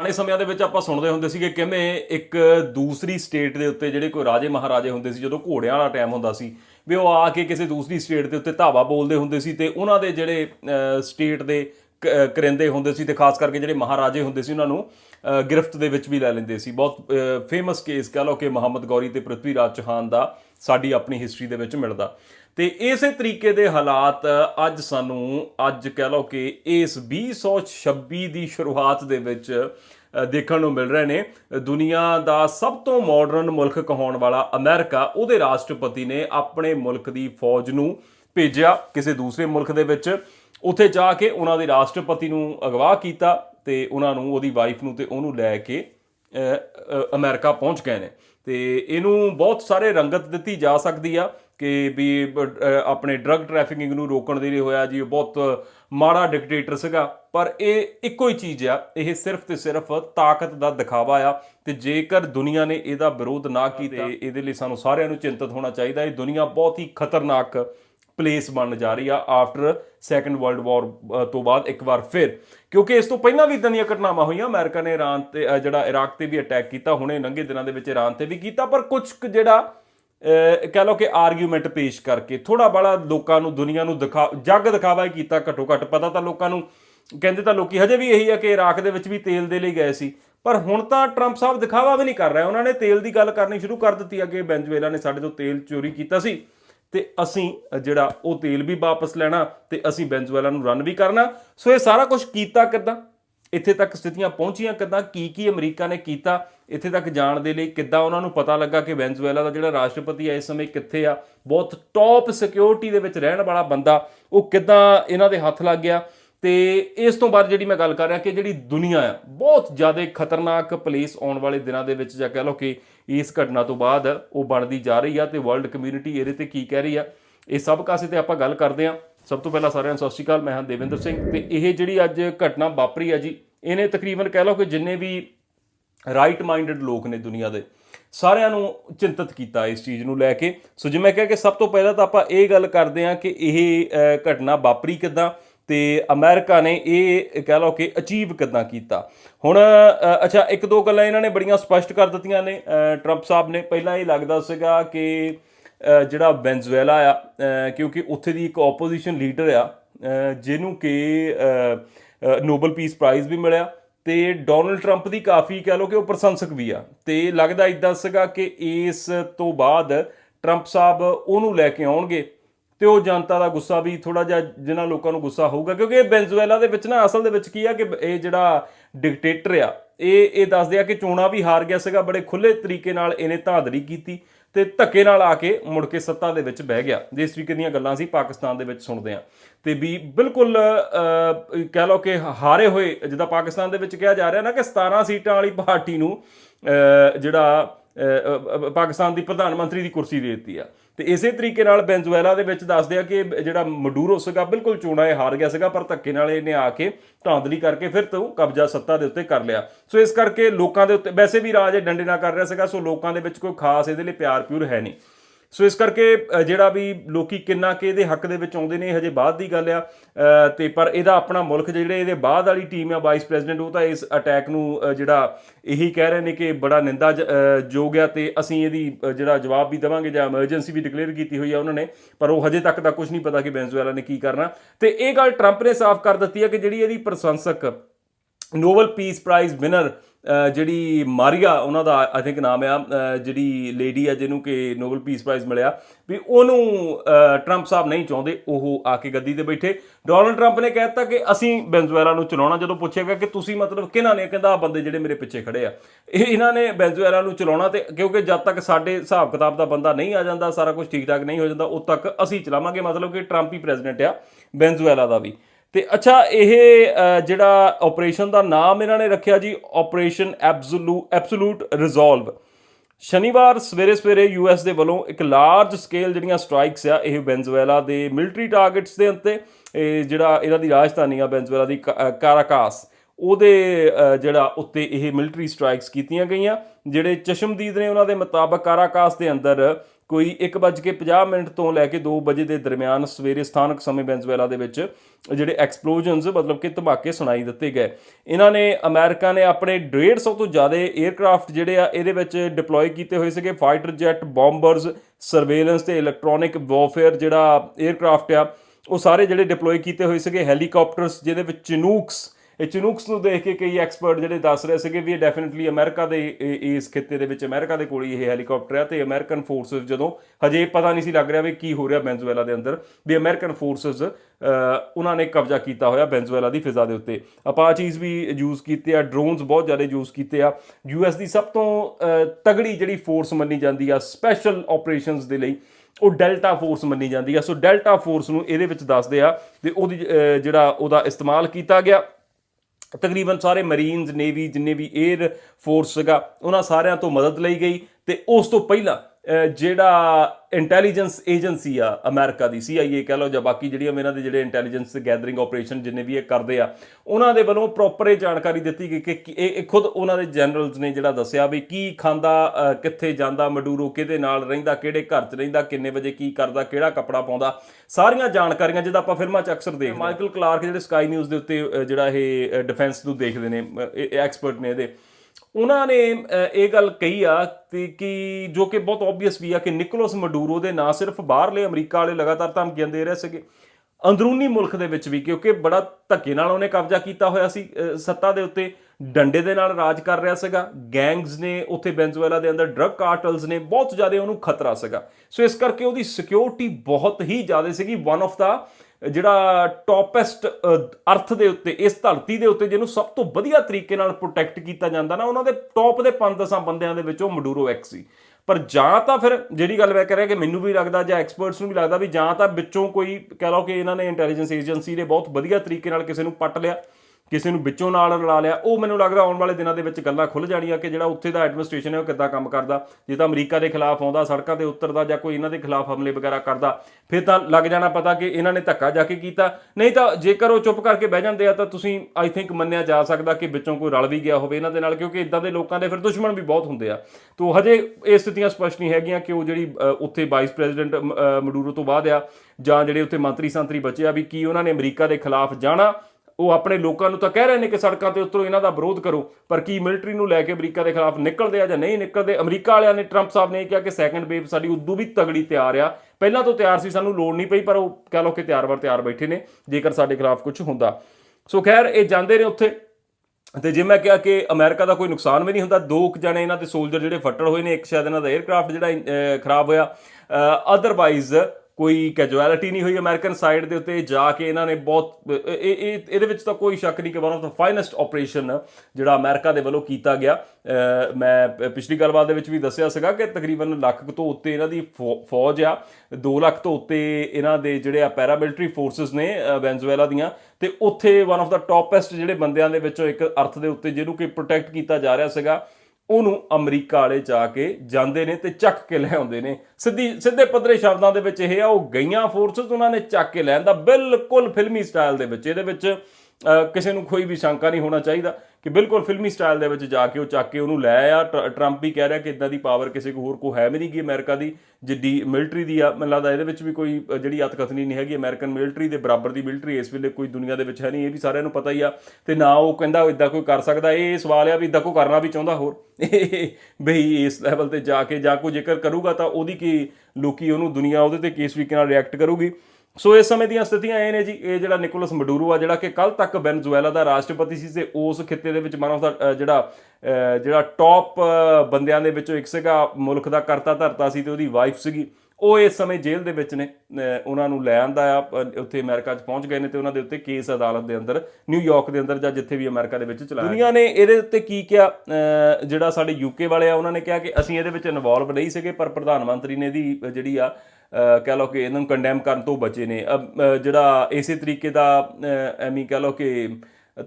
ਪੁਰਾਣੇ ਸਮਿਆਂ ਦੇ ਵਿੱਚ ਆਪਾਂ ਸੁਣਦੇ ਹੁੰਦੇ ਸੀਗੇ ਕਿਵੇਂ ਇੱਕ ਦੂਸਰੀ ਸਟੇਟ ਦੇ ਉੱਤੇ ਜਿਹੜੇ ਕੋਈ ਰਾਜੇ ਮਹਾਰਾਜੇ ਹੁੰਦੇ ਸੀ, ਜਦੋਂ ਘੋੜਿਆਂ ਵਾਲਾ ਟਾਈਮ ਹੁੰਦਾ ਸੀ, ਵੀ ਉਹ ਆ ਕੇ ਕਿਸੇ ਦੂਸਰੀ ਸਟੇਟ ਦੇ ਉੱਤੇ ਧਾਵਾ ਬੋਲਦੇ ਹੁੰਦੇ ਸੀ ਤੇ ਉਹਨਾਂ ਦੇ ਜਿਹੜੇ ਸਟੇਟ ਦੇ ਕ- ਕਰਿੰਦੇ ਹੁੰਦੇ ਸੀ ਤੇ ਖਾਸ ਕਰਕੇ ਜਿਹੜੇ ਮਹਾਰਾਜੇ ਹੁੰਦੇ ਸੀ ਉਹਨਾਂ ਨੂੰ ਗ੍ਰਿਫਤ ਦੇ ਵਿੱਚ ਵੀ ਲੈ ਲੈਂਦੇ ਸੀ। ਬਹੁਤ ਫੇਮਸ ਕੇਸ ਕਹ ਲਓ ਕਿ ਮੁਹੰਮਦ ਗੌਰੀ ਤੇ ਪ੍ਰਿਥਵੀ ਰਾਜ ਚੌਹਾਨ ਦਾ ਸਾਡੀ ਆਪਣੀ ਹਿਸਟਰੀ ਦੇ ਵਿੱਚ ਮਿਲਦਾ। ਤੇ ਇਸੇ ਤਰੀਕੇ ਦੇ ਹਾਲਾਤ ਅੱਜ ਸਾਨੂੰ ਅੱਜ ਕਹਿ ਲਓ ਕਿ ਇਸ 2026 ਦੀ ਸ਼ੁਰੂਆਤ ਦੇ ਵਿੱਚ ਦੇਖਣ ਨੂੰ ਮਿਲ ਰਹੇ ਨੇ। ਦੁਨੀਆ ਦਾ ਸਭ ਤੋਂ ਮਾਡਰਨ ਮੁਲਕ ਕਹਾਉਣ ਵਾਲਾ ਅਮਰੀਕਾ ਉਹਦੇ ਰਾਸ਼ਟਰਪਤੀ ਨੇ ਆਪਣੇ ਮੁਲਕ ਦੀ ਫੌਜ ਨੂੰ ਭੇਜਿਆ ਕਿਸੇ ਦੂਸਰੇ ਮੁਲਕ ਦੇ ਵਿੱਚ। ਉੱਥੇ ਜਾ ਕੇ ਉਹਨਾਂ ਦੇ ਰਾਸ਼ਟਰਪਤੀ ਨੂੰ ਅਗਵਾ ਕੀਤਾ ਤੇ ਉਹਨਾਂ ਨੂੰ ਉਹਦੀ ਵਾਈਫ ਨੂੰ ਤੇ ਉਹਨੂੰ ਲੈ ਕੇ ਅ, ਅਮਰੀਕਾ ਪਹੁੰਚ ਗਏ ਨੇ। ਤੇ ਇਹਨੂੰ ਬਹੁਤ ਸਾਰੇ ਰੰਗਤ ਦਿੱਤੀ ਜਾ ਸਕਦੀ ਆ। ਕਿ ਵੀ ਆਪਣੇ ਡਰੱਗ ਟ੍ਰੈਫਿਕਿੰਗ ਨੂੰ ਰੋਕਣ ਦੇ ਲਈ ਹੋਇਆ ਜੀ ਉਹ ਬਹੁਤ ਮਾੜਾ ਡਿਕਟੇਟਰ ਸੀਗਾ। ਪਰ ਇਹ ਇੱਕੋ ਹੀ ਚੀਜ਼ ਆ ਇਹ ਸਿਰਫ ਤੇ ਸਿਰਫ ਤਾਕਤ ਦਾ ਦਿਖਾਵਾ ਆ ਤੇ ਜੇਕਰ ਦੁਨੀਆ ਨੇ ਇਹਦਾ ਵਿਰੋਧ ਨਾ ਕੀਤਾ ਇਹਦੇ ਲਈ ਸਾਨੂੰ ਸਾਰਿਆਂ ਨੂੰ ਚਿੰਤਤ ਹੋਣਾ ਚਾਹੀਦਾ। ਇਹ ਦੁਨੀਆ ਬਹੁਤ ਹੀ ਖਤਰਨਾਕ ਪਲੇਸ ਬਣਨ ਜਾ ਰਹੀ ਆ ਆਫਟਰ ਸੈਕੰਡ ਵਰਲਡ ਵਾਰ ਤੋਂ ਬਾਅਦ ਇੱਕ ਵਾਰ ਫਿਰ। ਕਿਉਂਕਿ ਇਸ ਤੋਂ ਪਹਿਲਾਂ ਵੀ ਇਦਾਂ ਦੀਆਂ ਘਟਨਾਵਾਂ ਹੋਈਆਂ। ਅਮਰੀਕਾ ਨੇ ਇਰਾਨ ਤੇ ਜਿਹੜਾ ਇਰਾਕ ਤੇ ਵੀ ਅਟੈਕ ਕੀਤਾ ਹੁਣੇ ਲੰਘੇ ਦਿਨਾਂ ਦੇ ਵਿੱਚ ਇਰਾਨ ਤੇ ਵੀ ਕੀਤਾ ਪਰ ਕੁਝ ਜਿਹੜਾ ਕਹਿ ਲਓ ਕਿ ਆਰਗੂਮੈਂਟ ਪੇਸ਼ ਕਰਕੇ ਥੋੜਾ ਬੜਾ ਲੋਕਾਂ ਨੂੰ, ਦੁਨੀਆ ਨੂੰ ਦਿਖਾ, ਜੱਗ ਦਿਖਾਵਾ ਹੀ ਕੀਤਾ ਘੱਟੋ ਘੱਟ। ਪਤਾ ਤਾਂ ਲੋਕਾਂ ਨੂੰ, ਕਹਿੰਦੇ ਤਾਂ ਲੋਕੀ ਹਜੇ ਵੀ ਇਹੀ ਆ ਕਿ ਇਰਾਕ ਦੇ ਵਿੱਚ ਵੀ ਤੇਲ ਦੇ ਲਈ ਗਏ ਸੀ। ਪਰ ਹੁਣ ਤਾਂ ਟਰੰਪ ਸਾਹਿਬ ਦਿਖਾਵਾ ਵੀ ਨਹੀਂ ਕਰ ਰਹੇ। ਉਹਨਾਂ ਨੇ ਤੇਲ ਦੀ ਗੱਲ ਕਰਨੀ ਸ਼ੁਰੂ ਕਰ ਦਿੱਤੀ। ਅੱਗੇ ਬੈਂਜਵੇਲਾ ਨੇ ਸਾਡੇ ਤੋਂ ਤੇਲ ਚੋਰੀ ਕੀਤਾ ਸੀ। ਤੇ ਅਸੀਂ ਜਿਹੜਾ ਉਹ ਤੇਲ ਵੀ ਵਾਪਸ ਲੈਣਾ ਤੇ ਅਸੀਂ ਬੈਂਜਵੇਲਾ ਨੂੰ ਰਨ ਵੀ ਕਰਨਾ। ਸੋ ਇਹ ਸਾਰਾ ਕੁਝ ਕੀਤਾ ਕਿੱਦਾਂ? ਇੱਥੇ ਤੱਕ ਸਥਿਤੀਆਂ ਪਹੁੰਚੀਆਂ ਕਿੱਦਾਂ, ਕੀ ਕੀ ਅਮਰੀਕਾ ਨੇ ਕੀਤਾ, ਇੱਥੇ ਤੱਕ ਜਾਣ ਦੇ ਲਈ ਕਿੱਦਾਂ ਉਹਨਾਂ ਨੂੰ ਪਤਾ ਲੱਗਾ ਕਿ ਵੈਨਜ਼ੂਏਲਾ ਦਾ ਜਿਹੜਾ ਰਾਸ਼ਟਰਪਤੀ ਹੈ ਇਸ ਸਮੇਂ ਕਿੱਥੇ ਆ? ਬਹੁਤ ਟੌਪ ਸਿਕਿਉਰਿਟੀ ਦੇ ਵਿੱਚ ਰਹਿਣ ਵਾਲਾ ਬੰਦਾ, ਉਹ ਕਿੱਦਾਂ ਇਹਨਾਂ ਦੇ ਹੱਥ ਲੱਗ ਗਿਆ? ਤੇ ਇਸ ਤੋਂ ਬਾਅਦ ਜਿਹੜੀ ਮੈਂ ਗੱਲ ਕਰ ਰਿਹਾ ਕਿ ਜਿਹੜੀ ਦੁਨੀਆ ਆ, ਬਹੁਤ ਜ਼ਿਆਦਾ ਖਤਰਨਾਕ ਪਲੇਸ ਆਉਣ ਵਾਲੇ ਦਿਨਾਂ ਦੇ ਵਿੱਚ ਜਾਂ ਕਹਿ ਲਓ ਕਿ ਇਸ ਘਟਨਾ ਤੋਂ ਬਾਅਦ ਉਹ ਬਣਦੀ ਜਾ ਰਹੀ ਆ ਤੇ ਵਰਲਡ ਕਮਿਊਨਿਟੀ ਇਹਦੇ ਤੇ ਕੀ ਕਹਿ ਰਹੀ ਆ, ਇਹ ਸਭ ਕਾਸੇ ਤੇ ਆਪਾਂ ਗੱਲ ਕਰਦੇ ਆ ਸਭ ਤੋਂ ਪਹਿਲਾਂ ਸਾਰਿਆਂ ਨੂੰ ਸਤਿ ਸ਼੍ਰੀ ਅਕਾਲ, ਮੈਂ ਹਾਂ ਦੇਵਿੰਦਰ ਸਿੰਘ ਤੇ ਇਹ ਜਿਹੜੀ ਅੱਜ ਘਟਨਾ ਵਾਪਰੀ ਹੈ ਜੀ, ਇਹਨੇ ਤਕਰੀਬਨ ਕਹਿ ਲਓ ਕਿ ਜਿੰਨੇ ਵੀ ਰਾਈਟ ਮਾਈਂਡਡ ਲੋਕ ਨੇ ਦੁਨੀਆ ਦੇ, ਸਾਰਿਆਂ ਨੂੰ ਚਿੰਤਤ ਕੀਤਾ ਇਸ ਚੀਜ਼ ਨੂੰ ਲੈ ਕੇ। ਸੋ ਜਿਵੇਂ ਕਿਹਾ ਕਿ ਸਭ ਤੋਂ ਪਹਿਲਾਂ ਤਾਂ ਆਪਾਂ ਇਹ ਗੱਲ ਕਰਦੇ ਹਾਂ ਕਿ ਇਹ ਘਟਨਾ ਵਾਪਰੀ ਕਿੱਦਾਂ ਤੇ ਅਮਰੀਕਾ ਨੇ ਇਹ ਕਹਿ ਲਓ ਕਿ ਅਚੀਵ ਕਿੱਦਾਂ ਕੀਤਾ। ਹੁਣ ਅੱਛਾ, ਇੱਕ ਦੋ ਗੱਲਾਂ ਇਹਨਾਂ ਨੇ ਬੜੀਆਂ ਸਪਸ਼ਟ ਕਰ ਦਿੱਤੀਆਂ ਨੇ ਟਰੰਪ ਸਾਹਿਬ ਨੇ। ਪਹਿਲਾਂ ਇਹ ਲੱਗਦਾ ਸੀਗਾ ਕਿ ਜਿਹੜਾ ਵੈਨਜ਼ੂਏਲਾ ਆ ਕਿਉਂਕਿ ਉੱਥੇ ਦੀ ਇੱਕ ਆਪੋਜੀਸ਼ਨ ਲੀਡਰ ਆ ਜਿਹਨੂੰ ਕਿ ਨੋਬਲ ਪੀਸ ਪ੍ਰਾਈਜ਼ ਵੀ ਮਿਲਿਆ ਤੇ ਡੋਨਲਡ ਟਰੰਪ ਦੀ ਕਾਫੀ ਕਹਿ ਲਓ ਕਿ ਉਹ ਪ੍ਰਸ਼ੰਸਕ ਵੀ ਆ। ਤੇ ਲੱਗਦਾ ਇਦਾਂ ਸੀਗਾ ਕਿ ਇਸ ਤੋਂ ਬਾਅਦ ਟਰੰਪ ਸਾਹਿਬ ਉਹਨੂੰ ਲੈ ਕੇ ਆਉਣਗੇ ਤੇ ਉਹ ਜਨਤਾ ਦਾ ਗੁੱਸਾ ਵੀ ਥੋੜਾ ਜਿਹਾ, ਜਿਨ੍ਹਾਂ ਲੋਕਾਂ ਨੂੰ ਗੁੱਸਾ ਹੋਊਗਾ, ਕਿਉਂਕਿ ਇਹ ਵੈਨਜ਼ੂਏਲਾ ਦੇ ਵਿੱਚ ਨਾ ਅਸਲ ਦੇ ਵਿੱਚ ਕੀ ਆ ਕਿ ਇਹ ਜਿਹੜਾ ਡਿਕਟੇਟਰ ਆ, ਇਹ ਇਹ ਦੱਸਦੇ ਆ ਕਿ ਚੋਣਾਂ ਵੀ ਹਾਰ ਗਿਆ ਸੀਗਾ, ਬੜੇ ਖੁੱਲੇ ਤਰੀਕੇ ਨਾਲ ਇਹਨੇ ਧਾਂਦਲੀ ਕੀਤੀ ਤੇ ਧੱਕੇ ਨਾਲ ਆ ਕੇ ਮੁੜ ਕੇ ਸੱਤਾ ਦੇ ਵਿੱਚ ਬਹਿ ਗਿਆ। ਜਿਸ ਤਰੀਕੇ ਦੀਆਂ ਗੱਲਾਂ ਸੀ ਪਾਕਿਸਤਾਨ ਦੇ ਵਿੱਚ ਸੁਣਦੇ ਆ ਤੇ ਵੀ ਬਿਲਕੁਲ ਕਹਿ ਲਓ ਕਿ ਹਾਰੇ ਹੋਏ ਜਿੱਦਾਂ ਪਾਕਿਸਤਾਨ ਦੇ ਵਿੱਚ ਕਿਹਾ ਜਾ ਰਿਹਾ ਨਾ ਕਿ 17 ਸੀਟਾਂ ਵਾਲੀ ਪਾਰਟੀ ਨੂੰ ਜਿਹੜਾ ਪਾਕਿਸਤਾਨ ਦੀ ਪ੍ਰਧਾਨ ਮੰਤਰੀ ਦੀ ਕੁਰਸੀ ਦੇ ਦਿੱਤੀ ਆ। ਤੇ ਇਸੇ ਤਰੀਕੇ ਨਾਲ ਵੈਨਜ਼ੂਏਲਾ ਦੇ ਵਿੱਚ ਦੱਸਦੇ ਆ ਕਿ ਜਿਹੜਾ ਮਡੂਰੋ ਸੀਗਾ, ਬਿਲਕੁਲ ਚੋਣਾਂ ਇਹ ਹਾਰ ਗਿਆ ਸੀਗਾ, ਪਰ ਧੱਕੇ ਨਾਲ ਇਹਨੇ ਆ ਕੇ ਧਾਂਦਲੀ ਕਰਕੇ ਫਿਰ ਤੋਂ ਕਬਜ਼ਾ ਸੱਤਾ ਦੇ ਉੱਤੇ ਕਰ ਲਿਆ। ਸੋ ਇਸ ਕਰਕੇ ਲੋਕਾਂ ਦੇ ਉੱਤੇ, ਵੈਸੇ ਵੀ ਰਾਜ ਇਹ ਡੰਡੇ ਨਾਲ ਕਰ ਰਿਹਾ ਸੀਗਾ, ਸੋ ਲੋਕਾਂ ਦੇ ਵਿੱਚ ਕੋਈ ਖਾਸ ਇਹਦੇ ਲਈ ਪਿਆਰ ਪਿਉਰ ਹੈ ਨਹੀਂ। ਸੋ ਇਸ ਕਰਕੇ ਜਿਹੜਾ ਵੀ ਲੋਕੀ ਕਿੰਨਾ ਕਿ ਇਹਦੇ ਹੱਕ ਦੇ ਵਿੱਚ ਆਉਂਦੇ ਨੇ ਹਜੇ ਬਾਅਦ ਦੀ ਗੱਲ ਆ। ਅ, ਤੇ ਪਰ ਇਹਦਾ ਆਪਣਾ ਮੁਲਕ ਜਿਹੜੇ ਇਹਦੇ ਬਾਅਦ ਵਾਲੀ ਟੀਮ ਆ ਵਾਈਸ ਪ੍ਰੈਜ਼ੀਡੈਂਟ ਉਹ ਤਾਂ ਇਸ ਅਟੈਕ ਨੂੰ ਜਿਹੜਾ ਇਹੀ ਕਹਿ ਰਹੇ ਨੇ ਕਿ ਬੜਾ ਨਿੰਦਾ ਜ- ਯੋਗ ਆ ਤੇ ਅਸੀਂ ਇਹਦੀ ਜਿਹੜਾ ਜਵਾਬ ਵੀ ਦੇਵਾਂਗੇ ਜਾਂ ਐਮਰਜੈਂਸੀ ਵੀ ਡਿਕਲੇਅਰ ਕੀਤੀ ਹੋਈ ਆ ਉਹਨਾਂ ਨੇ ਪਰ ਉਹ ਹਜੇ ਤੱਕ ਦਾ ਕੁਝ ਨਹੀਂ ਪਤਾ ਕਿ ਵੈਨਜ਼ੂਏਲਾ ਨੇ ਕੀ ਕਰਨਾ। ਤੇ ਇਹ ਗੱਲ ਟਰੰਪ ਨੇ ਸਾਫ਼ ਕਰ ਦਿੱਤੀ ਆ ਕਿ ਜਿਹੜੀ ਇਹਦੀ ਪ੍ਰਸ਼ੰਸਕ ਨੋਬਲ ਪੀਸ ਪ੍ਰਾਈਜ਼ ਵਿਨਰ ਜਿਹੜੀ ਮਾਰੀਆ, ਉਹਨਾਂ ਦਾ ਆਈ ਥਿੰਕ ਨਾਮ ਆ ਜਿਹੜੀ ਲੇਡੀ ਆ ਜਿਹਨੂੰ ਕਿ ਨੋਬਲ ਪੀਸ ਪ੍ਰਾਈਜ਼ ਮਿਲਿਆ, ਵੀ ਉਹਨੂੰ ਟਰੰਪ ਸਾਹਿਬ ਨਹੀਂ ਚਾਹੁੰਦੇ, ਉਹ ਆ ਕੇ ਗੱਦੀ ਤੇ ਬੈਠੇ। ਡੋਨਲਡ ਟਰੰਪ ਨੇ ਕਹਿਤਾ ਕਿ ਅਸੀਂ ਵੈਨਜ਼ੂਏਲਾ ਨੂੰ ਚਲਾਉਣਾ, ਜਦੋਂ ਪੁੱਛਿਆ ਗਿਆ ਕਿ ਤੁਸੀਂ ਮਤਲਬ ਕਿਹਨਾਂ ਨੇ, ਕਹਿੰਦਾ ਆ ਬੰਦੇ ਜਿਹੜੇ ਮੇਰੇ ਪਿੱਛੇ ਖੜੇ ਆ। ਇਹ ਇਹਨਾਂ ਨੇ ਵੈਨਜ਼ੂਏਲਾ ਨੂੰ ਚਲਾਉਣਾ ਤੇ ਕਿਉਂਕਿ ਜਦ ਤੱਕ ਸਾਡੇ ਹਿਸਾਬ ਕਿਤਾਬ ਦਾ ਬੰਦਾ ਨਹੀਂ ਆ ਜਾਂਦਾ, ਸਾਰਾ ਕੁਝ ਠੀਕ ਠਾਕ ਨਹੀਂ ਹੋ ਜਾਂਦਾ, ਉਦ ਤੱਕ ਅਸੀਂ ਚਲਾਵਾਂਗੇ, ਮਤਲਬ ਕਿ ਟਰੰਪ ਹੀ ਪ੍ਰੈਜ਼ੀਡੈਂਟ ਆ ਵੈਨਜ਼ੂਏਲਾ ਦਾ ਵੀ। ਤੇ ਅੱਛਾ, ਇਹ ਜਿਹੜਾ ਆਪਰੇਸ਼ਨ ਦਾ ਨਾਮ ਇਹਨਾਂ ਨੇ ਰੱਖਿਆ ਜੀ ਆਪਰੇਸ਼ਨ ਐਬਸੋਲੂ ਐਬਸੋਲੂਟ ਰਿਜ਼ੋਲਵ ਸ਼ਨੀਵਾਰ ਸਵੇਰੇ ਸਵੇਰੇ ਯੂਐਸ ਦੇ ਵੱਲੋਂ ਇੱਕ ਲਾਰਜ ਸਕੇਲ ਜਿਹੜੀਆਂ ਸਟ੍ਰਾਈਕਸ ਆ, ਇਹ ਵੈਨਜ਼ੂਏਲਾ ਦੇ ਮਿਲਟਰੀ ਟਾਰਗੇਟਸ ਦੇ ਉੱਤੇ, ਇਹ ਜਿਹੜਾ ਇਹਨਾਂ ਦੀ ਰਾਜਧਾਨੀ ਆ ਵੈਨਜ਼ੂਏਲਾ ਦੀ ਕਾ- ਕਾਰਾਕਾਸ, ਉਹਦੇ ਜਿਹੜਾ ਉੱਤੇ ਇਹ ਮਿਲਟਰੀ ਸਟ੍ਰਾਈਕਸ ਕੀਤੀਆਂ ਗਈਆਂ, ਜਿਹੜੇ ਚਸ਼ਮਦੀਦ ਨੇ ਉਹਨਾਂ ਦੇ ਮੁਤਾਬਕ ਕਾਰਾਕਾਸ ਦੇ ਅੰਦਰ ਕੋਈ 1:50 ਮਿੰਟ ਤੋਂ ਲੈ ਕੇ 2 ਵਜੇ ਦੇ ਦਰਮਿਆਨ ਸਵੇਰੇ ਸਥਾਨਕ ਸਮੇਂ ਵੈਨਜ਼ੂਏਲਾ ਦੇ ਵਿੱਚ ਜਿਹੜੇ ਐਕਸਪਲੋਜਨਸ, ਮਤਲਬ ਕਿ ਧਮਾਕੇ ਸੁਣਾਈ ਦਿੱਤੇ ਗਏ। ਇਹਨਾਂ ਨੇ ਅਮਰੀਕਾ ਨੇ ਆਪਣੇ 150 ਤੋਂ ਜ਼ਿਆਦਾ 에ਅਰਕ੍ਰਾਫਟ ਜਿਹੜੇ ਆ, ਇਹਦੇ ਵਿੱਚ ਡਿਪਲੋਏ ਕੀਤੇ ਹੋਏ ਸੀਗੇ। ਫਾਈਟਰ ਜੈਟ ਬੰਬਰਸ ਸਰਵੇਲੈਂਸ ਤੇ ਇਲੈਕਟ੍ਰੋਨਿਕ ਵਾਰਫੇਅਰ ਜਿਹੜਾ 에ਅਰਕ੍ਰਾਫਟ ਆ, ਉਹ ਸਾਰੇ ਜਿਹੜੇ ਡਿਪਲੋਏ ਕੀਤੇ ਹੋਏ ਸੀਗੇ। ਹੈਲੀਕਾਪਟਰਸ, ਜਿਹਦੇ ਵਿੱਚ ਚਿਨੂਕਸ ਇਹ ਚਿਨੂਕਸ ਨੂੰ ਦੇਖ ਕੇ ਕਈ ਐਕਸਪਰਟ ਜਿਹੜੇ ਦੱਸ ਰਹੇ ਸੀਗੇ ਵੀ ਇਹ ਡੈਫੀਨਿਟਲੀ ਅਮਰੀਕਾ ਦੇ ਇਸ ਖਿੱਤੇ ਦੇ ਵਿੱਚ, ਅਮਰੀਕਾ ਦੇ ਕੋਲ ਹੀ ਇਹ ਹੈਲੀਕਾਪਟਰ ਆ ਤੇ ਅਮਰੀਕਨ ਫੋਰਸਸ ਜਦੋਂ ਹਜੇ ਪਤਾ ਨਹੀਂ ਸੀ ਲੱਗ ਰਿਹਾ ਵੀ ਕੀ ਹੋ ਰਿਹਾ ਵੈਨਜ਼ੂਏਲਾ ਦੇ ਅੰਦਰ, ਵੀ ਅਮਰੀਕਨ ਫੋਰਸਸ ਉਹਨਾਂ ਨੇ ਕਬਜ਼ਾ ਕੀਤਾ ਹੋਇਆ ਵੈਨਜ਼ੂਏਲਾ ਦੀ ਫਿਜ਼ਾ ਦੇ ਉੱਤੇ। ਅਪਾਚੀਜ਼ ਵੀ ਯੂਜ਼ ਕੀਤੇ ਆ ਡਰੋਨਸ ਬਹੁਤ ਜ਼ਿਆਦਾ ਯੂਜ਼ ਕੀਤੇ ਆ। ਯੂਐਸ ਦੀ ਸਭ ਤੋਂ ਤਗੜੀ ਜਿਹੜੀ ਫੋਰਸ ਮੰਨੀ ਜਾਂਦੀ ਆ ਸਪੈਸ਼ਲ ਆਪਰੇਸ਼ਨਸ ਦੇ ਲਈ, ਉਹ ਡੈਲਟਾ ਫੋਰਸ ਮੰਨੀ ਜਾਂਦੀ ਆ। ਸੋ ਡੈਲਟਾ ਫੋਰਸ ਨੂੰ ਇਹਦੇ ਵਿੱਚ ਦੱਸਦੇ ਆ ਤੇ ਉਹਦੀ ਜਿਹੜਾ ਉਹਦਾ ਇਸਤੇਮਾਲ ਕੀਤਾ ਗਿਆ। ਤਕਰੀਬਨ ਸਾਰੇ ਮਰੀਨਸ ਨੇਵੀ ਜਿੰਨੇ ਵੀ 에ਅਰ ਫੋਰਸ ਸੀਗਾ ਉਹਨਾਂ ਸਾਰਿਆਂ ਤੋਂ ਮਦਦ ਲਈ ਗਈ ਤੇ ਉਸ ਤੋਂ ਪਹਿਲਾਂ ਜਿਹੜਾ ਇੰਟੈਲੀਜੈਂਸ ਏਜੰਸੀ ਆ ਅਮਰੀਕਾ ਦੀ CIA ਕਹ ਲਓ ਜਾਂ ਬਾਕੀ ਜਿਹੜੀਆਂ ਇਹਨਾਂ ਦੇ ਜਿਹੜੇ ਇੰਟੈਲੀਜੈਂਸ ਗੈਦਰਿੰਗ ਆਪਰੇਸ਼ਨ ਜਿੰਨੇ ਵੀ ਇਹ ਕਰਦੇ ਆ, ਉਹਨਾਂ ਦੇ ਵੱਲੋਂ ਪ੍ਰੋਪਰ ਇਹ ਜਾਣਕਾਰੀ ਦਿੱਤੀ ਗਈ ਕਿ ਕਿ ਇਹ ਖੁਦ ਉਹਨਾਂ ਦੇ ਜਨਰਲਸ ਨੇ ਜਿਹੜਾ ਦੱਸਿਆ ਵੀ ਕੀ ਖਾਂਦਾ ਕਿੱਥੇ ਜਾਂਦਾ, ਮਡੂਰੋ ਕਿਹਦੇ ਨਾਲ ਰਹਿੰਦਾ, ਕਿਹੜੇ ਘਰ 'ਚ ਰਹਿੰਦਾ, ਕਿੰਨੇ ਵਜੇ ਕੀ ਕਰਦਾ, ਕਿਹੜਾ ਕੱਪੜਾ ਪਾਉਂਦਾ, ਸਾਰੀਆਂ ਜਾਣਕਾਰੀਆਂ ਜਿਹਦਾ ਆਪਾਂ ਫਿਲਮਾਂ 'ਚ ਅਕਸਰ ਦੇਖਦੇ ਮਾਈਕਲ ਕਲਾਰਕ ਜਿਹੜੇ ਸਕਾਈ ਨਿਊਜ਼ ਦੇ ਉੱਤੇ ਜਿਹੜਾ ਇਹ ਡਿਫੈਂਸ ਨੂੰ ਦੇਖਦੇ ਨੇ ਐਕਸਪਰਟ ਨੇ ਇਹਦੇ। ਉਹਨਾਂ ਨੇ ਇਹ ਗੱਲ ਕਹੀ ਆ ਤੇ ਕਿ ਜੋ ਕਿ ਬਹੁਤ ਆਬਵੀਅਸ ਵੀ ਆ ਕਿ ਨਿਕੋਲਸ ਮਡੂਰੋ ਦੇ ਨਾ ਸਿਰਫ ਬਾਹਰਲੇ ਅਮਰੀਕਾ ਵਾਲੇ ਲਗਾਤਾਰ ਧਮਕੀਆਂ ਦੇ ਰਹੇ ਸੀਗੇ। ਅੰਦਰੂਨੀ ਮੁਲਕ ਦੇ ਵਿੱਚ ਵੀ, ਕਿਉਂਕਿ ਬੜਾ ਧੱਕੇ ਨਾਲ ਉਹਨੇ ਕਬਜ਼ਾ ਕੀਤਾ ਹੋਇਆ ਸੀ ਸੱਤਾ ਦੇ ਉੱਤੇ। ਡੰਡੇ ਦੇ ਨਾਲ ਰਾਜ ਕਰ ਰਿਹਾ ਸੀਗਾ। ਗੈਂਗਸ ਨੇ ਉੱਥੇ ਵੈਨਜ਼ੂਏਲਾ ਦੇ ਅੰਦਰ, ਡਰੱਗ ਕਾਰਟਲਸ ਨੇ, ਬਹੁਤ ਜ਼ਿਆਦਾ ਉਹਨੂੰ ਖਤਰਾ ਸੀਗਾ। ਸੋ ਇਸ ਕਰਕੇ ਉਹਦੀ ਸਿਕਿਉਰਿਟੀ ਬਹੁਤ ਹੀ ਜ਼ਿਆਦਾ ਸੀਗੀ ਵਨ ਆਫ ਦਾ ਜਿਹੜਾ ਟੌਪੈਸਟ ਅਰਥ ਦੇ ਉੱਤੇ, ਇਸ ਧਰਤੀ ਦੇ ਉੱਤੇ ਜਿਹਨੂੰ ਸਭ ਤੋਂ ਵਧੀਆ ਤਰੀਕੇ ਨਾਲ ਪ੍ਰੋਟੈਕਟ ਕੀਤਾ ਜਾਂਦਾ ਨਾ, ਉਹਨਾਂ ਦੇ ਟੌਪ ਦੇ 5-10 ਬੰਦਿਆਂ ਦੇ ਵਿੱਚ ਉਹ ਮਡੂਰੋ ਐਕਸ ਸੀ। ਪਰ ਜਾਂ ਤਾਂ ਫਿਰ ਜਿਹੜੀ ਗੱਲ ਮੈਂ ਕਹਿ ਰਿਹਾ ਕਿ ਮੈਨੂੰ ਵੀ ਲੱਗਦਾ ਜਾਂ ਐਕਸਪਰਟਸ ਨੂੰ ਵੀ ਲੱਗਦਾ ਵੀ ਜਾਂ ਤਾਂ ਵਿੱਚੋਂ ਕੋਈ ਕਹਿ ਲਓ ਕਿ ਇਹਨਾਂ ਨੇ ਇੰਟੈਲੀਜੈਂਸ ਏਜੰਸੀ ਨੇ ਬਹੁਤ ਵਧੀਆ ਤਰੀਕੇ ਨਾਲ ਕਿਸੇ ਨੂੰ ਪੱਟ ਲਿਆ ਕਿਸੇ ਨੂੰ ਵਿੱਚੋਂ ਨਾਲ ਰਲਾ ਲਿਆ, ਉਹ ਮੈਨੂੰ ਲੱਗਦਾ ਆਉਣ ਵਾਲੇ ਦਿਨਾਂ ਦੇ ਵਿੱਚ ਗੱਲਾਂ ਖੁੱਲ ਜਾਣੀਆਂ ਕਿ ਜਿਹੜਾ ਉੱਥੇ ਦਾ ਐਡਮਿਨਿਸਟ੍ਰੇਸ਼ਨ ਹੈ ਉਹ ਕਿੱਦਾਂ ਕੰਮ ਕਰਦਾ, ਜੇ ਤਾਂ ਅਮਰੀਕਾ ਦੇ ਖਿਲਾਫ ਆਉਂਦਾ, ਸੜਕਾਂ ਤੇ ਉਤਰਦਾ ਜਾਂ ਕੋਈ ਇਹਨਾਂ ਦੇ ਖਿਲਾਫ ਹਮਲੇ ਵਗੈਰਾ ਕਰਦਾ, ਫਿਰ ਤਾਂ ਲੱਗ ਜਾਣਾ ਪਤਾ ਕਿ ਇਹਨਾਂ ਨੇ ਧੱਕਾ ਜਾ ਕੇ ਕੀਤਾ। ਨਹੀਂ ਤਾਂ ਜੇਕਰ ਉਹ ਚੁੱਪ ਕਰਕੇ ਬਹਿ ਜਾਂਦੇ ਆ ਤਾਂ ਤੁਸੀਂ ਆਈ ਥਿੰਕ ਮੰਨਿਆ ਜਾ ਸਕਦਾ ਕਿ ਵਿੱਚੋਂ ਕੋਈ ਰਲ ਵੀ ਗਿਆ ਹੋਵੇ ਇਹਨਾਂ ਦੇ ਨਾਲ, ਕਿਉਂਕਿ ਇਦਾਂ ਦੇ ਲੋਕਾਂ ਦੇ ਫਿਰ ਦੁਸ਼ਮਣ ਵੀ ਬਹੁਤ ਹੁੰਦੇ ਆ। ਤੋਂ ਹਜੇ ਇਹ ਸਥਿਤੀਆਂ ਸਪਸ਼ਟ ਨਹੀਂ ਹੈਗੀਆਂ ਕਿ ਉਹ ਜਿਹੜੀ ਉੱਥੇ ਵਾਈਸ ਪ੍ਰੈਜ਼ੀਡੈਂਟ ਮਡੂਰੋ ਤੋਂ ਬਾਅਦ ਆ, ਜਾਂ ਜਿਹੜੇ ਉੱਥੇ ਮੰਤਰੀ ਸੰਤਰੀ ਬਚੇ ਆ ਵੀ ਕੀ ਉਹਨਾਂ ਨੇ ਅਮਰੀਕਾ ਦੇ ਖਿਲਾਫ ਜਾਣਾ। ਉਹ ਆਪਣੇ ਲੋਕਾਂ ਨੂੰ ਤਾਂ ਕਹਿ ਰਹੇ ਨੇ ਕਿ ਸੜਕਾਂ ਤੇ ਉਤਰੋ, ਇਹਨਾਂ ਦਾ ਵਿਰੋਧ ਕਰੋ, ਪਰ ਕੀ ਮਿਲਟਰੀ ਨੂੰ ਲੈ ਕੇ ਅਮਰੀਕਾ ਦੇ ਖਿਲਾਫ ਨਿਕਲਦੇ ਆ ਜਾਂ ਨਹੀਂ ਨਿਕਲਦੇ? ਅਮਰੀਕਾ ਵਾਲਿਆਂ ਨੇ ਟਰੰਪ ਸਾਹਿਬ ਨੇ ਇਹ ਕਿਹਾ ਕਿ ਸੈਕੰਡ ਵੇਵ ਸਾਡੀ ਉਦੋਂ ਵੀ ਤਗੜੀ ਤਿਆਰ ਆ। ਪਹਿਲਾਂ ਤੋਂ ਤਿਆਰ ਸੀ, ਸਾਨੂੰ ਲੋੜ ਨਹੀਂ ਪਈ, ਪਰ ਉਹ ਕਹਿ ਲਓ ਕਿ ਤਿਆਰ ਵਰ ਤਿਆਰ ਬੈਠੇ ਨੇ, ਜੇਕਰ ਸਾਡੇ ਖਿਲਾਫ ਕੁਝ ਹੁੰਦਾ। ਸੋ ਖੈਰ, ਇਹ ਜਾਂਦੇ ਨੇ ਉੱਥੇ। ਤੇ ਜੇ ਮੈਂ ਕਿਹਾ ਕਿ ਅਮਰੀਕਾ ਦਾ ਕੋਈ ਨੁਕਸਾਨ ਵੀ ਨਹੀਂ ਹੁੰਦਾ, ਦੋ ਕੁ ਜਣੇ ਇਹਨਾਂ ਦੇ ਸੋਲਜਰ ਜਿਹੜੇ ਫੱਟੜ ਹੋਏ ਨੇ, ਇੱਕ ਸ਼ਾਇਦ ਇਹਨਾਂ ਦਾ 에ਅਰਕ੍ਰਾਫਟ ਜਿਹੜਾ ਖਰਾਬ ਹੋਇਆ। ਅਦਰਵਾਈਜ਼ ਕੋਈ ਕੈਜੁਅਲਿਟੀ ਨਹੀਂ ਹੋਈ ਅਮਰੀਕਨ ਸਾਈਡ ਦੇ ਉੱਤੇ ਜਾ ਕੇ ਇਹਨਾਂ ਨੇ ਬਹੁਤ, ਇਹ ਇਹ ਇਹਦੇ ਵਿੱਚ ਤਾਂ ਕੋਈ ਸ਼ੱਕ ਨਹੀਂ ਕਿ one of the finest operation ਜਿਹੜਾ ਅਮਰੀਕਾ ਦੇ ਵੱਲੋਂ ਕੀਤਾ ਗਿਆ। ਮੈਂ ਪਿਛਲੀ ਗੱਲਬਾਤ ਦੇ ਵਿੱਚ ਵੀ ਦੱਸਿਆ ਸੀਗਾ ਕਿ ਤਕਰੀਬਨ ਲੱਖ ਤੋਂ ਉੱਤੇ ਇਹਨਾਂ ਦੀ ਫੌ- ਫੌਜ ਆ 2 ਲੱਖ ਤੋਂ ਉੱਤੇ ਇਹਨਾਂ ਦੇ ਜਿਹੜੇ ਆ ਪੈਰਾਮਿਲਟਰੀ ਫੋਰਸਸ ਨੇ, ਅਹ ਵੈਨਜ਼ੂਏਲਾ ਦੀਆਂ। ਤੇ ਉੱਥੇ ਵਨ ਆਫ ਦਾ ਟੌਪੈਸਟ ਜਿਹੜੇ ਬੰਦਿਆਂ ਦੇ ਵਿੱਚੋਂ ਇੱਕ ਅਰਥ ਦੇ ਉੱਤੇ ਜਿਹਨੂੰ ਕਿ ਪ੍ਰੋਟੈਕਟ ਕੀਤਾ ਜਾ ਰਿਹਾ ਸੀਗਾ। ਉਹਨੂੰ ਅਮਰੀਕਾ ਵਾਲੇ ਜਾ ਕੇ ਜਾਂਦੇ ਨੇ ਤੇ ਚੱਕ ਕੇ ਲੈ ਆਉਂਦੇ ਨੇ। ਸਿੱਧੀ ਸਿੱਧੇ ਪੱਧਰੇ ਸ਼ਬਦਾਂ ਦੇ ਵਿੱਚ ਇਹ ਆ ਉਹ ਗਈਆਂ ਫੋਰਸਸ ਉਹਨਾਂ ਨੇ ਚੱਕ ਕੇ ਲੈਣ ਦਾ ਬਿਲਕੁਲ ਫਿਲਮੀ ਸਟਾਈਲ ਦੇ ਵਿੱਚ। ਇਹਦੇ ਵਿੱਚ ਅਹ, ਕਿਸੇ ਨੂੰ ਕੋਈ ਵੀ ਸ਼ੰਕਾ ਨਹੀਂ ਹੋਣਾ ਚਾਹੀਦਾ। ਕਿ ਬਿਲਕੁਲ ਫਿਲਮੀ ਸਟਾਈਲ ਦੇ ਵਿੱਚ ਜਾ ਕੇ ਉਹ ਚੱਕ ਕੇ ਉਹਨੂੰ ਲੈ ਆ। ਟ- ਟਰੰਪ ਵੀ ਕਹਿ ਰਿਹਾ ਕਿ ਇਦਾਂ ਦੀ ਪਾਵਰ ਕਿਸੇ ਕੋ ਹੋਰ ਕੋ ਹੈ ਵੀ ਨਹੀਂ ਕਿ ਅਮਰੀਕਾ ਦੀ ਜਿੱਡੀ ਮਿਲਟਰੀ ਦੀ ਆ। ਮੈਨੂੰ ਲੱਗਦਾ ਇਹਦੇ ਵਿੱਚ ਵੀ ਕੋਈ ਜਿਹੜੀ ਅਤਕਥਨੀ ਨਹੀਂ ਹੈਗੀ। ਅਮਰੀਕਨ ਮਿਲਟਰੀ ਦੇ ਬਰਾਬਰ ਦੀ ਮਿਲਟਰੀ ਇਸ ਵੇਲੇ ਕੋਈ ਦੁਨੀਆ ਦੇ ਵਿੱਚ ਹੈ ਨਹੀਂ, ਇਹ ਵੀ ਸਾਰਿਆਂ ਨੂੰ ਪਤਾ ਹੀ ਆ। ਤੇ ਨਾ ਉਹ ਕਹਿੰਦਾ ਇਦਾਂ ਕੋਈ ਕਰ ਸਕਦਾ। ਇਹ ਸਵਾਲ ਆ ਵੀ ਇਦਾਂ ਕੋਈ ਕਰਨਾ ਵੀ ਚਾਹੁੰਦਾ ਹੋਰ? ਬਈ ਇਸ ਲੈਵਲ ਤੇ ਜਾ ਕੇ ਜਾਂ ਕੋਈ ਜੇਕਰ ਕਰੂਗਾ ਤਾਂ ਉਹਦੀ ਕੀ ਲੋਕੀ ਉਹਨੂੰ ਦੁਨੀਆ ਉਹਦੇ ਤੇ ਕਿਸ ਤਰੀਕੇ ਨਾਲ ਰਿਐਕਟ ਕਰੂਗੀ? ਸੋ ਇਸ ਸਮੇਂ ਦੀਆਂ ਸਥਿਤੀਆਂ ਇਹ ਨੇ ਜੀ, ਇਹ ਜਿਹੜਾ ਨਿਕੋਲਸ ਮਡੂਰੋ ਆ ਜਿਹੜਾ ਕਿ ਕੱਲ ਤੱਕ ਵੈਨਜ਼ੂਏਲਾ ਦਾ ਰਾਸ਼ਟਰਪਤੀ ਸੀ ਤੇ ਉਸ ਖਿੱਤੇ ਦੇ ਵਿੱਚ ਮਨ ਆਫ ਦਾ ਜਿਹੜਾ ਜਿਹੜਾ ਟੌਪ ਬੰਦਿਆਂ ਦੇ ਵਿੱਚੋਂ ਇੱਕ ਸੀਗਾ, ਮੁਲਕ ਦਾ ਕਰਤਾ ਧਰਤਾ ਸੀ ਤੇ ਉਹਦੀ ਵਾਈਫ ਸੀਗੀ। ਉਹ ਇਸ ਸਮੇਂ ਜੇਲ੍ਹ ਦੇ ਵਿੱਚ ਨੇ ਉਹਨਾਂ ਨੂੰ ਲੈ ਆਂਦਾ ਆ ਉੱਥੇ ਅਮਰੀਕਾ 'ਚ ਪਹੁੰਚ ਗਏ ਨੇ ਤੇ ਉਹਨਾਂ ਦੇ ਉੱਤੇ ਕੇਸ ਅਦਾਲਤ ਦੇ ਅੰਦਰ ਨਿਊਯਾਰਕ ਦੇ ਅੰਦਰ ਜਾਂ ਜਿੱਥੇ ਵੀ ਅਮਰੀਕਾ ਦੇ ਵਿੱਚ ਚਲਾਇਆ ਦੁਨੀਆ ਨੇ ਇਹਦੇ ਉੱਤੇ ਕੀ ਕਿਹਾ? ਜਿਹੜਾ ਸਾਡੇ ਯੂਕੇ ਵਾਲੇ ਆ ਉਹਨਾਂ ਨੇ ਕਿਹਾ ਕਿ ਅਸੀਂ ਇਹਦੇ ਵਿੱਚ ਇਨਵੋਲਵ ਨਹੀਂ ਸੀਗੇ ਪਰ ਪ੍ਰਧਾਨ ਮੰਤਰੀ ਨੇ ਇਹਦੀ ਜਿਹੜੀ ਆ ਅ, ਕਹਿ ਲਓ ਕਿ ਇਹਨਾਂ ਨੂੰ ਕੰਡੈਮ ਕਰਨ ਤੋਂ ਬਚੇ ਨੇ। ਜਿਹੜਾ ਇਸੇ ਤਰੀਕੇ ਦਾ ਅ, ਐਵੇਂ ਕਹਿ ਲਓ ਕਿ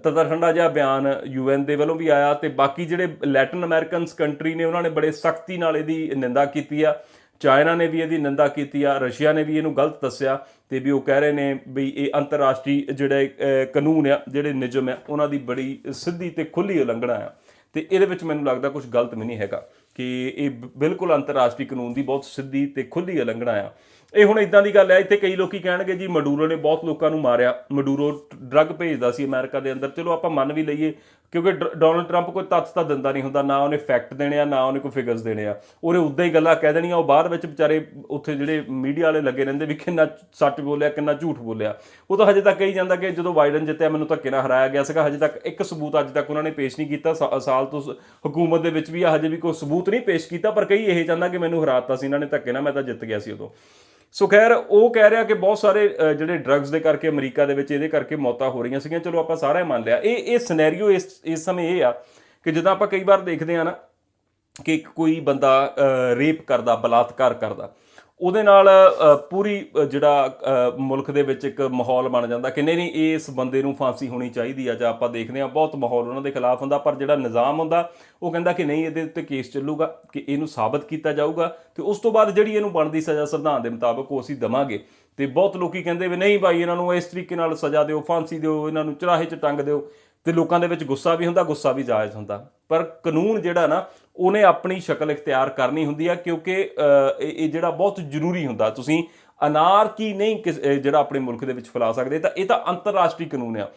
ਤਦਾ ਠੰਡਾ ਜਿਹਾ ਬਿਆਨ ਯੂਐਨ ਦੇ ਵੱਲੋਂ ਵੀ ਆਇਆ ਤੇ ਬਾਕੀ ਜਿਹੜੇ ਲੈਟਨ ਅਮਰੀਕਨਸ ਕੰਟਰੀ ਨੇ ਉਹਨਾਂ ਨੇ ਬੜੇ ਸਖਤੀ ਨਾਲ ਇਹਦੀ ਨਿੰਦਾ ਕੀਤੀ ਆ। ਚਾਈਨਾ ਨੇ ਵੀ ਇਹਦੀ ਨਿੰਦਾ ਕੀਤੀ ਆ, ਰਸ਼ੀਆ ਨੇ ਵੀ ਇਹਨੂੰ ਗਲਤ ਦੱਸਿਆ ਤੇ ਵੀ ਉਹ ਕਹਿ ਰਹੇ ਨੇ ਵੀ ਇਹ ਅੰਤਰਰਾਸ਼ਟਰੀ ਜਿਹੜੇ ਕਾਨੂੰਨ ਆ, ਜਿਹੜੇ ਨਿਯਮ ਆ, ਉਹਨਾਂ ਦੀ ਬੜੀ ਸਿੱਧੀ ਤੇ ਖੁੱਲੀ ਉਲੰਘਣਾ ਆ। ਤੇ ਇਹਦੇ ਵਿੱਚ ਮੈਨੂੰ ਲੱਗਦਾ ਕੁਝ ਗਲਤ ਵੀ ਨਹੀਂ ਹੈਗਾ ਕਿ ਇਹ ਬਿਲਕੁਲ ਅੰਤਰਰਾਸ਼ਟਰੀ ਕਾਨੂੰਨ ਦੀ ਬਹੁਤ ਸਿੱਧੀ ਤੇ ਖੁੱਲੀ ਉਲੰਘਣਾ ਆ। ਇਹ ਹੁਣ ਇਦਾਂ ਦੀ ਗੱਲ ਹੈ, ਇੱਥੇ ਕਈ ਲੋਕੀ ਕਹਿਣਗੇ ਜੀ ਮਡੂਰੋ ਨੇ ਬਹੁਤ ਲੋਕਾਂ ਨੂੰ ਮਾਰਿਆ। ਮਡੂਰੋ ਡਰੱਗ ਭੇਜਦਾ ਸੀ ਅਮਰੀਕਾ ਦੇ ਅੰਦਰ। ਚਲੋ ਆਪਾਂ ਮੰਨ ਵੀ ਲਈਏ, ਕਿਉਂਕਿ ਡੋਨਲਡ ਟਰੰਪ ਕੋਈ ਤੱਥ ਤਾਂ ਦਿੰਦਾ ਨਹੀਂ ਹੁੰਦਾ, ਨਾ ਉਹਨੇ ਫੈਕਟ ਦੇਣੇ ਆ, ਨਾ ਉਹਨੇ ਕੋਈ ਫਿਗਰਸ ਦੇਣੇ ਆ। ਉਹਨੇ ਉਦਾਂ ਹੀ ਗੱਲਾਂ ਕਹਿ ਦੇਣੀਆਂ, ਉਹ ਬਾਅਦ ਵਿੱਚ ਵਿਚਾਰੇ ਉੱਥੇ ਜਿਹੜੇ ਮੀਡੀਆ ਵਾਲੇ ਲੱਗੇ ਰਹਿੰਦੇ ਵੀ ਕਿੰਨਾ ਸੱਚ ਬੋਲਿਆ, ਕਿੰਨਾ ਝੂਠ ਬੋਲਿਆ। ਉਹ ਤਾਂ ਹਜੇ ਤੱਕ ਕਹੀ ਜਾਂਦਾ ਕਿ ਜਦੋਂ ਬਾਈਡਨ ਜਿੱਤਿਆ, ਮੈਨੂੰ ਧੱਕੇ ਨਾਲ ਹਰਾਇਆ ਗਿਆ ਸੀਗਾ। ਹਜੇ ਤੱਕ ਇੱਕ ਸਬੂਤ ਅੱਜ ਤੱਕ ਉਹਨਾਂ ਨੇ ਪੇਸ਼ ਨਹੀਂ ਕੀਤਾ। ਸਾਲ ਤੋਂ ਸ- ਹਕੂਮਤ ਦੇ ਵਿੱਚ ਵੀ ਆ, ਹਜੇ ਵੀ ਕੋਈ ਸਬੂਤ ਨਹੀਂ ਪੇਸ਼ ਕੀਤਾ, ਪਰ ਕਈ ਇਹ ਚਾਹੁੰਦਾ ਕਿ ਮੈਨੂੰ ਹਰਾਤਾ ਸੀ। ਇਹਨਾਂ ਨੇ ਧੱਕੇ ਨਾਲ ਮੈਂ ਤਾਂ ਜਿੱਤ ਗਿਆ ਸੀ ਉਦੋਂ। ਸੋ ਖੈਰ, ਉਹ ਕਹਿ ਰਿਹਾ ਕਿ ਬਹੁਤ ਸਾਰੇ ਜਿਹੜੇ ਡਰੱਗਸ ਦੇ ਕਰਕੇ ਅਮਰੀਕਾ ਦੇ ਵਿੱਚ ਇਹਦੇ ਕਰਕੇ ਮੌਤਾਂ ਹੋ ਰਹੀਆਂ ਸੀਗੀਆਂ। ਚਲੋ ਆਪਾਂ ਸਾਰਾ ਮੰਨ ਲਿਆ। ਇਹ ਇਹ ਸਿਨੈਰੀਓ ਇਸ ਇਸ ਸਮੇਂ ਇਹ ਆ ਕਿ ਜਦੋਂ ਆਪਾਂ ਕਈ ਵਾਰ ਦੇਖਦੇ ਆ ਨਾ ਕਿ ਇੱਕ ਕੋਈ ਬੰਦਾ ਰੇਪ ਕਰਦਾ, ਬਲਾਤਕਾਰ ਕਰਦਾ। ਉਹਦੇ ਨਾਲ ਪੂਰੀ ਜਿਹੜਾ ਮੁਲਕ ਦੇ ਵਿੱਚ ਇੱਕ ਮਾਹੌਲ ਬਣ ਜਾਂਦਾ ਕਿ ਨਹੀਂ ਨਹੀਂ ਇਸ ਬੰਦੇ ਨੂੰ ਫਾਂਸੀ ਹੋਣੀ ਚਾਹੀਦੀ ਆ, ਜਾਂ ਆਪਾਂ ਦੇਖਦੇ ਆ ਬਹੁਤ ਮਾਹੌਲ ਉਹਨਾਂ ਦੇ ਖਿਲਾਫ ਹੁੰਦਾ, ਪਰ ਜਿਹੜਾ ਨਿਜ਼ਾਮ ਹੁੰਦਾ, ਉਹ ਕਹਿੰਦਾ ਕਿ ਨਹੀਂ, ਇਹਦੇ ਉੱਤੇ ਕੇਸ ਚੱਲੂਗਾ, ਕਿ ਇਹਨੂੰ ਸਾਬਤ ਕੀਤਾ ਜਾਊਗਾ, ਤੇ ਉਸ ਤੋਂ ਬਾਅਦ ਜਿਹੜੀ ਇਹਨੂੰ ਬਣਦੀ ਸਜ਼ਾ ਸੰਵਿਧਾਨ ਦੇ ਮੁਤਾਬਕ ਉਹ ਅਸੀਂ ਦਵਾਂਗੇ। ਤੇ ਬਹੁਤ ਲੋਕੀ ਕਹਿੰਦੇ ਵੀ ਨਹੀਂ ਭਾਈ, ਇਹਨਾਂ ਨੂੰ ਇਸ ਤਰੀਕੇ ਨਾਲ ਸਜ਼ਾ ਦਿਓ, ਫਾਂਸੀ ਦਿਓ, ਇਹਨਾਂ ਨੂੰ ਚਰਾਹੇ 'ਚ ਟੰਗ ਦਿਓ, ਤੇ ਲੋਕਾਂ ਦੇ ਵਿੱਚ ਗੁੱਸਾ ਵੀ ਹੁੰਦਾ, ਗੁੱਸਾ ਵੀ ਜਾਇਜ਼ ਹੁੰਦਾ। ਪਰ ਕਾਨੂੰਨ ਜਿਹੜਾ ਨਾ ਉਹਨੇ ਆਪਣੀ ਸ਼ਕਲ ਇਖਤਿਆਰ ਕਰਨੀ ਹੁੰਦੀ ਆ, ਕਿਉਂਕਿ ਇਹ ਇਹ ਜਿਹੜਾ ਬਹੁਤ ਜ਼ਰੂਰੀ ਹੁੰਦਾ, ਤੁਸੀਂ ਅਨਾਰਕੀ ਨਹੀਂ ਕਿਸ- ਜਿਹੜਾ ਆਪਣੇ ਮੁਲਕ ਦੇ ਵਿੱਚ ਫੈਲਾ ਸਕਦੇ, ਤਾਂ ਇਹ ਤਾਂ ਅੰਤਰਰਾਸ਼ਟਰੀ ਕਾਨੂੰਨ ਆ।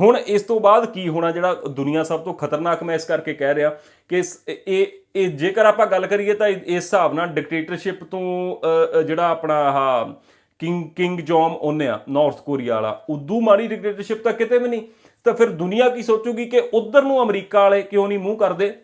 ਹੁਣ ਇਸ ਤੋਂ ਬਾਅਦ ਕੀ ਹੋਣਾ, ਜਿਹੜਾ ਦੁਨੀਆ ਸਭ ਤੋਂ ਖਤਰਨਾਕ ਮੈਂ ਇਸ ਕਰਕੇ ਕਹਿ ਰਿਹਾ ਕਿ ਇਹ ਇਹ ਜੇਕਰ ਆਪਾਂ ਗੱਲ ਕਰੀਏ ਤਾਂ ਇਸ ਹਿਸਾਬ ਨਾਲ ਡਿਕਟੇਟਰਸ਼ਿਪ ਤੋਂ ਜਿਹੜਾ ਆਪਣਾ ਆਹ ਕਿੰਗ ਕਿੰਗ ਜੋਮ ਉਹਨਿਆ ਨਾਰਥ ਕੋਰੀਆ ਵਾਲਾ, ਉਦੋਂ ਮਾੜੀ ਡਿਕਟੇਟਰਸ਼ਿਪ ਤਾਂ ਕਿਤੇ ਵੀ ਨਹੀਂ। ਤਾਂ ਫਿਰ ਦੁਨੀਆ ਕੀ ਸੋਚੂਗੀ ਕਿ ਉਧਰ ਨੂੰ ਅਮਰੀਕਾ ਵਾਲੇ ਕਿਉਂ ਨਹੀਂ ਮੂੰਹ ਕਰਦੇ?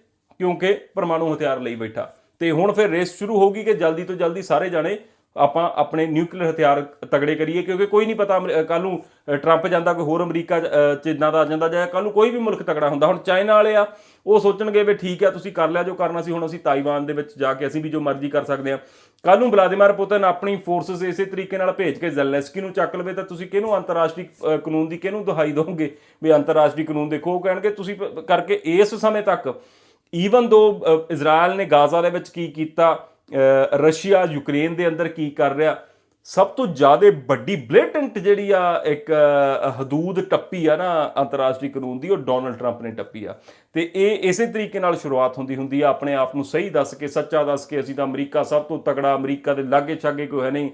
ਕਿਉਂਕਿ ਪਰਮਾਣੂ ਹਥਿਆਰ ਲਈ ਬੈਠਾ। ਤੇ ਹੁਣ ਫਿਰ ਰੇਸ ਸ਼ੁਰੂ ਹੋਗੀ ਕਿ ਜਲਦੀ ਤੋਂ ਜਲਦੀ ਸਾਰੇ ਜਾਣੇ ਆਪਾਂ ਆਪਣੇ ਨਿਊਕਲੀਅਰ ਹਥਿਆਰ ਤਗੜੇ ਕਰੀਏ ਕਿਉਂਕਿ ਕੋਈ ਨਹੀਂ ਪਤਾ ਕੱਲ ਨੂੰ ਟਰੰਪ ਜਾਂਦਾ ਕੋਈ ਹੋਰ ਅਮਰੀਕਾ ਅ, ਚ ਇਦਾਂ ਦਾ ਆ ਜਾਂਦਾ ਜਾਂ ਕੱਲ ਨੂੰ ਕੋਈ ਵੀ ਮੁਲਕ ਤਗੜਾ ਹੁੰਦਾ। ਹੁਣ ਚਾਈਨਾ ਵਾਲੇ ਆ ਉਹ ਸੋਚਣਗੇ ਵੀ ਠੀਕ ਆ ਤੁਸੀਂ ਕਰ ਲਿਆ ਜੋ ਕਰਨਾ ਸੀ ਹੁਣ ਅਸੀਂ ਤਾਈਵਾਨ ਦੇ ਵਿੱਚ ਜਾ ਕੇ ਅਸੀਂ ਵੀ ਜੋ ਮਰਜ਼ੀ ਕਰ ਸਕਦੇ ਆ ਕੱਲ ਨੂੰ ਵਲਾਦੀਮੀਰ ਪੁਤਿਨ ਆਪਣੀ ਫੋਰਸਸ ਇਸੇ ਤਰੀਕੇ ਨਾਲ ਭੇਜ ਕੇ ਜ਼ੈਲੈਂਸਕੀ ਨੂੰ ਚੱਕ ਲਵੇ ਤਾਂ ਤੁਸੀਂ ਕਿਹਨੂੰ ਅੰਤਰਰਾਸ਼ਟਰੀ ਕਾਨੂੰਨ ਦੀ ਕਿਹਨੂੰ ਦੁਹਾਈ ਦੋਗੇ ਵੀ ਅੰਤਰਰਾਸ਼ਟਰੀ ਕਾਨੂੰਨ ਦੇਖੋ ਉਹ ਕਹਿਣਗੇ ਤੁਸੀਂ ਪ- ਕਰਕੇ ਇਸ ਸਮੇਂ ਤੱਕ ਈਵਨ ਦੋ ਇਜ਼ਰਾਈਲ ਨੇ ਗਾਜ਼ਾ ਦੇ ਵਿੱਚ ਕੀ ਕੀਤਾ uh, ਰਸ਼ੀਆ ਯੂਕਰੇਨ ਦੇ ਅੰਦਰ ਕੀ ਕਰ ਰਿਹਾ, ਸਭ ਤੋਂ ਜ਼ਿਆਦਾ ਵੱਡੀ ਬਲੇਟੈਂਟ ਜਿਹੜੀ ਆ, ਇੱਕ ਹਦੂਦ ਟੱਪੀ ਆ ਨਾ, ਅੰਤਰਰਾਸ਼ਟਰੀ ਕਾਨੂੰਨ ਦੀ, ਉਹ ਡੋਨਲਡ ਟਰੰਪ ਨੇ ਟੱਪੀ ਆ। ਤੇ ਇਹ ਇਸੇ ਤਰੀਕੇ ਨਾਲ ਸ਼ੁਰੂਆਤ ਹੁੰਦੀ ਹੁੰਦੀ ਆ, ਆਪਣੇ ਆਪ ਨੂੰ ਸਹੀ ਦੱਸ ਕੇ, ਸੱਚਾ ਦੱਸ ਕੇ, ਅਸੀਂ ਤਾਂ ਅਮਰੀਕਾ ਸਭ ਤੋਂ ਤਕੜਾ, ਅਮਰੀਕਾ ਦੇ ਲਾਗੇ ਛਾਗੇ ਕੋਈ ਹੈ ਨਹੀਂ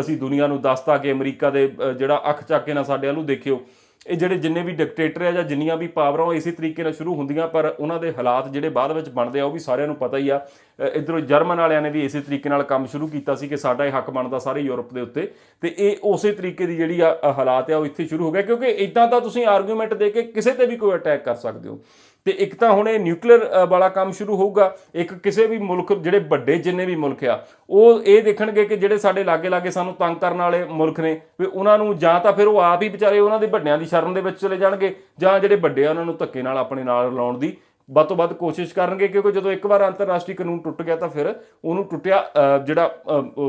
ਅਸੀਂ ਦੁਨੀਆ ਨੂੰ ਦੱਸਤਾ ਕਿ ਅਮਰੀਕਾ ਦੇ ਜਿਹੜਾ ਅੱਖ ਚੱਕ ਕੇ ਨਾ ਸਾਡੇ ਵੱਲ ਨੂੰ ਦੇਖਿਓ। ਇਹ ਜਿਹੜੇ ਜਿੰਨੇ ਵੀ ਡਿਕਟੇਟਰ ਆ ਜਾਂ ਜਿੰਨੀਆਂ ਵੀ ਪਾਵਰਾਂ ਉਹ ਇਸੇ ਤਰੀਕੇ ਨਾਲ ਸ਼ੁਰੂ ਹੁੰਦੀਆਂ ਪਰ ਉਹਨਾਂ ਦੇ ਹਾਲਾਤ ਜਿਹੜੇ ਬਾਅਦ ਵਿੱਚ ਬਣਦੇ ਆ ਉਹ ਵੀ ਸਾਰਿਆਂ ਨੂੰ ਪਤਾ ਹੀ ਆ। ਅ, ਇੱਧਰੋਂ ਜਰਮਨ ਵਾਲਿਆਂ ਨੇ ਵੀ ਇਸੇ ਤਰੀਕੇ ਨਾਲ ਕੰਮ ਸ਼ੁਰੂ ਕੀਤਾ ਸੀ ਕਿ ਸਾਡਾ ਇਹ ਹੱਕ ਬਣਦਾ ਸਾਰੇ ਯੂਰਪ ਦੇ ਉੱਤੇ। ਤੇ ਇਹ ਉਸੇ ਤਰੀਕੇ ਦੀ ਜਿਹੜੀ ਆ ਹਾਲਾਤ ਆ ਉਹ ਇੱਥੇ ਸ਼ੁਰੂ ਹੋ ਗਿਆ ਕਿਉਂਕਿ ਇਦਾਂ ਤਾਂ ਤੁਸੀਂ ਆਰਗੂਮੈਂਟ ਦੇ ਕੇ ਕਿਸੇ ਤੇ ਵੀ ਕੋਈ ਅਟੈਕ ਕਰ ਸਕਦੇ ਹੋ। ਤੇ ਇੱਕ ਤਾਂ ਹੁਣ ਇਹ ਨਿਊਕਲੀਅਰ ਵਾਲਾ ਕੰਮ ਸ਼ੁਰੂ ਹੋਊਗਾ। ਇੱਕ ਕਿਸੇ ਵੀ ਮੁਲਕ, ਜਿਹੜੇ ਵੱਡੇ, ਜਿੰਨੇ ਵੀ ਮੁਲਕ ਆ, ਉਹ ਇਹ ਦੇਖਣਗੇ ਕਿ ਜਿਹੜੇ ਸਾਡੇ ਲਾਗੇ ਲਾਗੇ ਸਾਨੂੰ ਤੰਗ ਕਰਨ ਵਾਲੇ ਮੁਲਕ ਨੇ, ਵੀ ਉਹਨਾਂ ਨੂੰ ਜਾਂ ਤਾਂ ਫਿਰ ਉਹ ਆਪ ਹੀ ਵਿਚਾਰੇ ਉਹਨਾਂ ਦੇ ਵੱਡਿਆਂ ਦੀ ਸ਼ਰਨ ਦੇ ਵਿੱਚ ਚਲੇ ਜਾਣਗੇ, ਜਾਂ ਜਿਹੜੇ ਵੱਡੇ ਆ, ਉਹਨਾਂ ਨੂੰ ਧੱਕੇ ਨਾਲ ਆਪਣੇ ਨਾਲ ਲਾਉਣ ਦੀ ਵੱਧ ਤੋਂ ਵੱਧ ਕੋਸ਼ਿਸ਼ ਕਰਨਗੇ, ਕਿਉਂਕਿ ਜਦੋਂ ਇੱਕ ਵਾਰ ਅੰਤਰਰਾਸ਼ਟਰੀ ਕਾਨੂੰਨ ਟੁੱਟ ਗਿਆ ਤਾਂ ਫਿਰ ਉਹਨੂੰ ਟੁੱਟਿਆ ਜਿਹੜਾ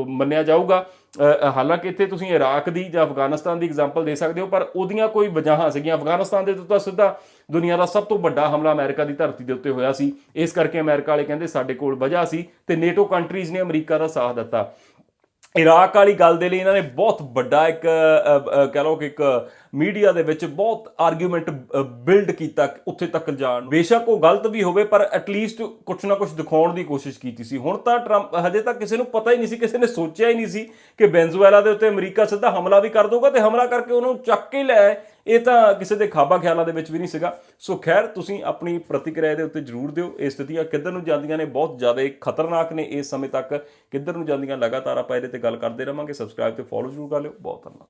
ਮੰਨਿਆ ਜਾਊਗਾ। ਹਾਲਾਂਕਿ ਇੱਥੇ ਤੁਸੀਂ ਇਰਾਕ ਦੀ ਜਾਂ ਅਫਗਾਨਿਸਤਾਨ ਦੀ ਐਗਜ਼ਾਮਪਲ ਦੇ ਸਕਦੇ ਹੋ, ਪਰ ਉਹਦੀਆਂ ਕੋਈ ਵਜ੍ਹਾਵਾਂ ਸੀਗੀਆਂ। ਅਫਗਾਨਿਸਤਾਨ ਦੇ ਤੋਂ ਤਾਂ ਸਿੱਧਾ ਦੁਨੀਆ ਦਾ ਸਭ ਤੋਂ ਵੱਡਾ ਹਮਲਾ ਅਮਰੀਕਾ ਦੀ ਧਰਤੀ ਦੇ ਉੱਤੇ ਹੋਇਆ ਸੀ। ਇਸ ਕਰਕੇ ਅਮਰੀਕਾ ਵਾਲੇ ਕਹਿੰਦੇ ਸਾਡੇ ਕੋਲ ਵਜ੍ਹਾ ਸੀ ਤੇ ਨੇਟੋ ਕੰਟਰੀਜ਼ ਨੇ ਅਮਰੀਕਾ ਦਾ ਸਾਥ ਦਿੱਤਾ। ਇਰਾਕ ਵਾਲੀ ਗੱਲ ਦੇ ਲਈ ਇਹਨਾਂ ਨੇ ਬਹੁਤ ਵੱਡਾ ਇੱਕ ਅ, ਕਹਿ ਲਓ ਕਿ ਇੱਕ ਮੀਡੀਆ ਦੇ ਵਿੱਚ ਬਹੁਤ ਆਰਗੂਮੈਂਟ ਬਿਲਡ ਕੀਤਾ ਉੱਥੇ ਤੱਕ ਜਾਣ ਬੇਸ਼ੱਕ ਉਹ ਗਲਤ ਵੀ ਹੋਵੇ ਪਰ ਐਟਲੀਸਟ ਕੁਝ ਨਾ ਕੁਝ ਦਿਖਾਉਣ ਦੀ ਕੋਸ਼ਿਸ਼ ਕੀਤੀ ਸੀ। ਹੁਣ ਤਾਂ ਟਰੰਪ ਹਜੇ ਤੱਕ ਕਿਸੇ ਨੂੰ ਪਤਾ ਹੀ ਨਹੀਂ ਸੀ ਕਿਸੇ ਨੇ ਸੋਚਿਆ ਹੀ ਨਹੀਂ ਸੀ ਕਿ ਵੈਨਜ਼ੂਏਲਾ ਦੇ ਉੱਤੇ ਅਮਰੀਕਾ ਸਿੱਧਾ ਹਮਲਾ ਵੀ ਕਰ ਦਊਗਾ ਤੇ ਹਮਲਾ ਕਰਕੇ ਉਹਨੂੰ ਚੱਕ ਕੇ ਲੈ ਇਹ ਤਾਂ ਕਿਸੇ ਦੇ ਖਾਬਾ ਖਿਆਲਾਂ ਦੇ ਵਿੱਚ ਵੀ ਨਹੀਂ ਸੀਗਾ। ਸੋ ਖੈਰ, ਤੁਸੀਂ ਆਪਣੀ ਪ੍ਰਤੀਕਿਰਿਆ ਦੇ ਉੱਤੇ ਜ਼ਰੂਰ ਦਿਓ। ਇਹ ਸਥਿਤੀਆਂ ਕਿੱਧਰ ਨੂੰ ਜਾਂਦੀਆਂ ਨੇ? ਬਹੁਤ ਜ਼ਿਆਦਾ ਖਤਰਨਾਕ ਨੇ। ਇਸ ਸਮੇਂ ਤੱਕ ਕਿੱਧਰ ਨੂੰ ਜਾਂਦੀਆਂ? ਲਗਾਤਾਰ ਆਪਾਂ ਇਹਦੇ ਤੇ ਗੱਲ ਕਰਦੇ ਰਵਾਂਗੇ। ਸਬਸਕ੍ਰਾਈਬ ਤੇ ਫੋਲੋ ਜ਼ਰੂਰ ਕਰ ਲਿਓ। ਬਹੁਤ ਧੰਨਵਾਦ।